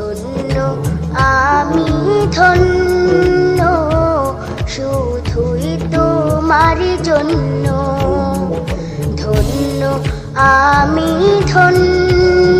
ধন্য আমি ধন্য শুধুই তোমার জন্য। ধন্য আমি ধন্য।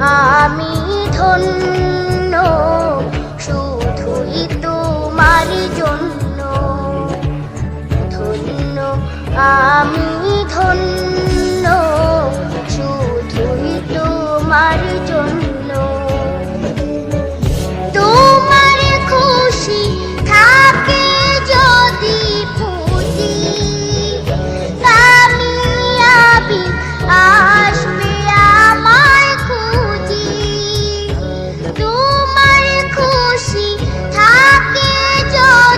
আমি ধন্য শুধুই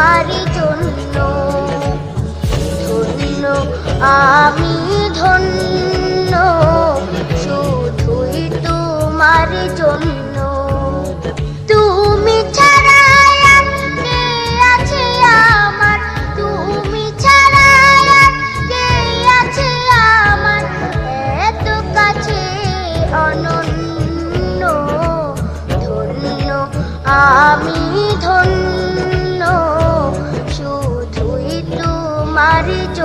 তোমার জন্য। ধন্য, আমি ধন্য, শুধুই তোমার জন্য। তুমি আমার। তুমি এত কাছে অনন্য। ধন্য, আমি ধন্য।